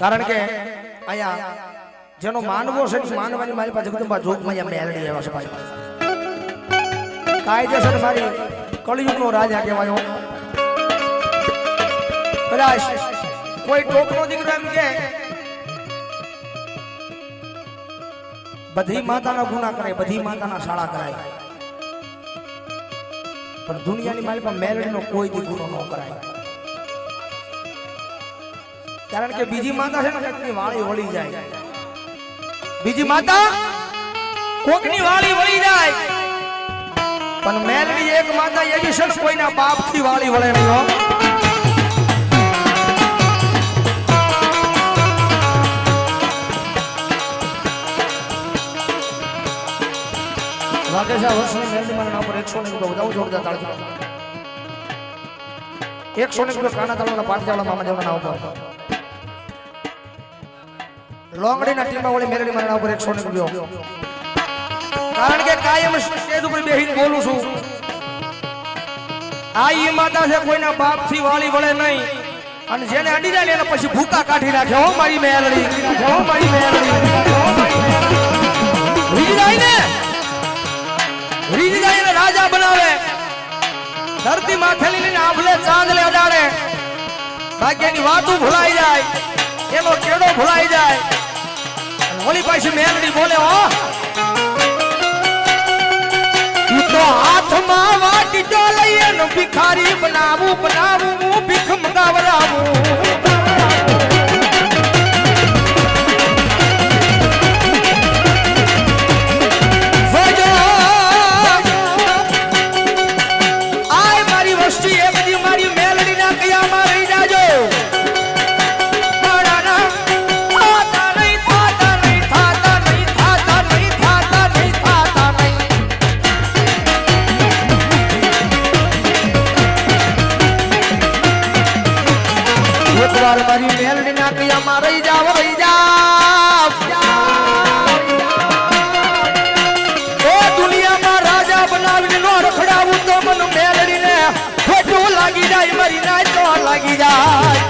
કારણ કે અહીંયા જેનો માનવો છે એ માનવાની મારી પાસે જગદંબા જોગમાં અહીંયા મેળડી આવ્યા છે ભાઈ. કાયદેસર મારી કળિયુગનો રાજા કહેવાયો. કદાચ કોઈ ટોકનો દીકરો એમ કે બધી માતાના ગુના કરે બધી માતાના શાળા કરાય. પણ દુનિયાની મારી પાસે મેલડીનો કોઈ દી ગુનો ન કરાય. કારણ કે બીજી માતા છે ને કંઈકની વાળી વળી જાય. બીજી માતા કોકની વાળી વળી જાય. પણ મેલડી એક માતા એવી શખ્સ કોઈના બાપથી વાળી વળે નહીં હો. વાઘેશા વર્ષની મેલડી મારા નામ પર એકસો ને રૂપિયા વધાવો એકસો ને રૂપિયા કાના તાળવાના પાંચ ચાવલા મામા જેવના નામ પર લોંગડીના ટીમમાં વળી મેલડી મારા નામ પર એકસો ને રૂપિયો કારણ કે કાયમ સ્ટેજ ઉપર બેહીને બોલું છું. આ ઈ માતા છે કોઈના બાપથી વાળી વળે નહીં. અને જેને અડી જાય એને પછી ભૂકા કાઢી નાખે. હો મારી મેલડી. હો મારી મેલડી. રીજાઈને જાય ને. રીજ બનાવે. ધરતી માથે લઈને આંભલે ચાંદલે અડાડે. ભાગ્યની વાતું ભૂલાઈ જાય. એનો કેડો ભૂલાઈ જાય. ઓલી પાછી મેલડી બોલે હો. તો હાથમાં વાટીજો લઈએ ભિખારી બનાવું બનાવું હું ભીખ વાર મારી મેલડી નાખી અમાર રહી જાવ રહી જાવ ઓ દુનિયામાં રાજા બનાવીને નો રખડાવું તો મન મેલડીને ખોટું લાગી જાય, મારી ના તો લાગી જાય.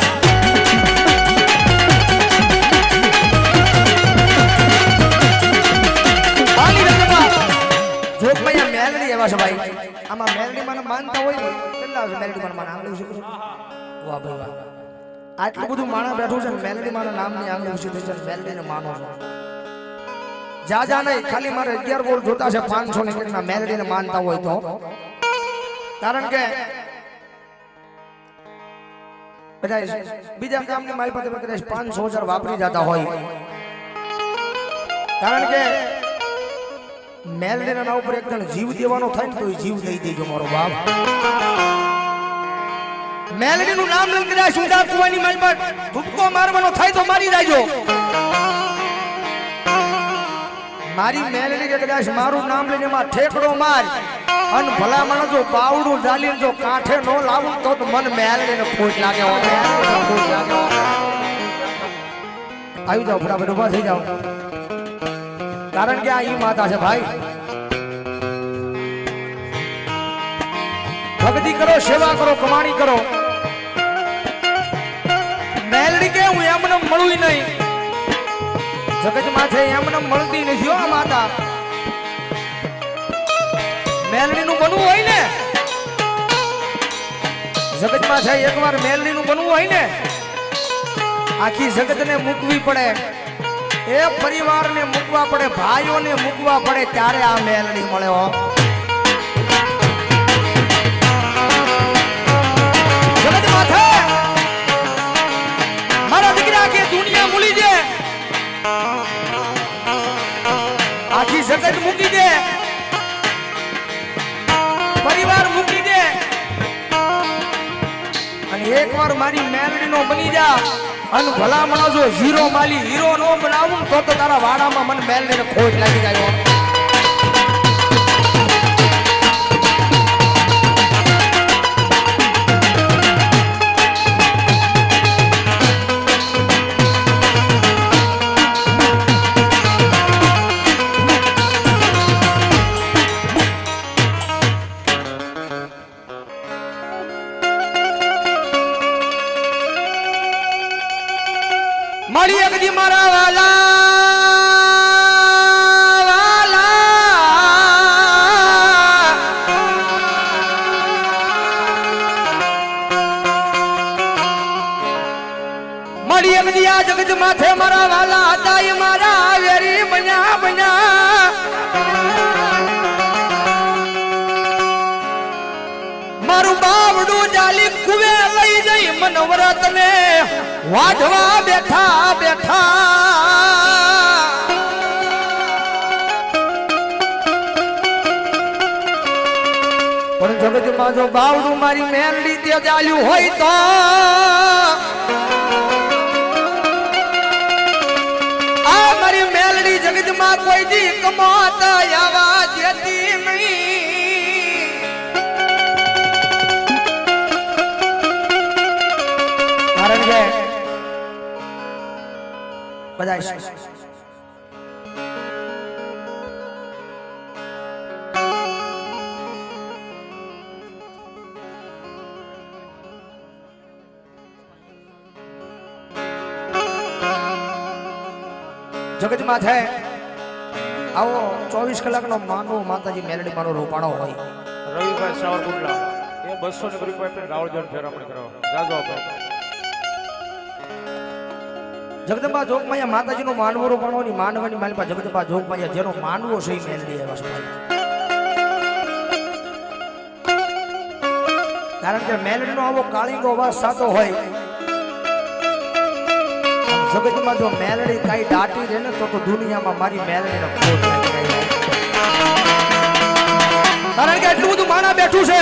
ભાઈ, આમાં મેલડી મને માનતા હોય ને, કેટલા મેલડી મને માન આંગળી શું વાહ ભાઈ વાહ. આટલું બધું માણા બેઠું છે મેલડી મારા નામની આંગળી ઉછી થઈ છે મેલડીને માનો છો. જા જા નહીં, ખાલી મારે અગિયાર બોલ જોતા છે, પાંચસો ને કેટલા મેલડીને માનતા હોય તો. કારણ કે બધા બીજા કામની મારી પાસે કદાચ પાંચસો હજાર વાપરી જતા હોય. કારણ કે મેલડીના ના ઉપર એકદમ જીવ દેવાનો થાય ને તો જીવ દઈ દેજો મારો બાપ. મેલડીનું નામ લઈને કદાચ ઊંધા કુવાની મારી પર. ધુપકો મારવાનો થાય તો મારી દેજો મારી મેલડી કે કદાચ મારું નામ લઈને માં ઠેકડો માર. અન ભલા માણસ જો પાવડું ઝાલીને જો કાંઠે નો લાવું તો મન મેલડીને ખોટ લાગે. આવી જાઓ બરાબર ઊભા થઈ જાઓ. કારણ કે આ ઈ માતા છે ભાઈ. ભક્તિ કરો, સેવા કરો, કમાણી કરો. મેલડી કે હું એમને મળું નહીં. જગત છે એમને મળતી નથી આ માતા. મેલડી નું બનવું હોય ને? જગત માથે એકવાર મેલડી નું બનવું હોય ને? આખી જગત ને મૂકવી પડે. એ પરિવારને મૂકવા પડે, ભાઈઓને મૂકવા પડે, ત્યારે આ મેલડી મળે હો. જગત મૂકી દે. પરિવાર મૂકી દે. અને એકવાર મારી મેલડી નો બની જા. અને ભલામણો જો હીરો માલી હીરો નો બનાવું તો તો તારા વાડામાં મને મેલડી ને ખોટ લાગી જાય મારી અગદી મારા વાલા વાલા. મારી અગદી આ જગત માથે મારા વાલા હતા મારા વેરી બન્યા બન્યા. મારું બાવડું જાલી કુવે લઈ જઈ મનવરત ને વાઢવા બેઠા બેઠા. પણ જગતમાં જો બાવડું મારી મેલડી તે ચાલ્યું હોય તો? આ મારી મેલડી જગતમાં કોઈ દી કમાત આવા દેતી બધા જગતમાં છે, આવો ચોવીસ કલાકનો માનવો માતાજી મેલડી માનો રોપાણો હોય. રવિભાઈ સાવરકુંડલા, એ બસો ને રૂપિયા રાવળજન ફેર આપણે કરવા. જાજો આપણે જગદંબા જોગમાયા માતાજીનો માનવો રોપાણો ની માનવાની માલિપા જગદંબા જોગમાયા જેનો માનવો છે એ મેલડી આવ્યા છે કારણ કે મેલડીનો આવો કાળીનો અવાજ સાચો હોય જગતમાં જો મેલડી કાંઈ દાટી રહે ને તો તો દુનિયામાં મારી મેલડીને ખોટ. કારણ કે એટલું બધું માણા બેઠું છે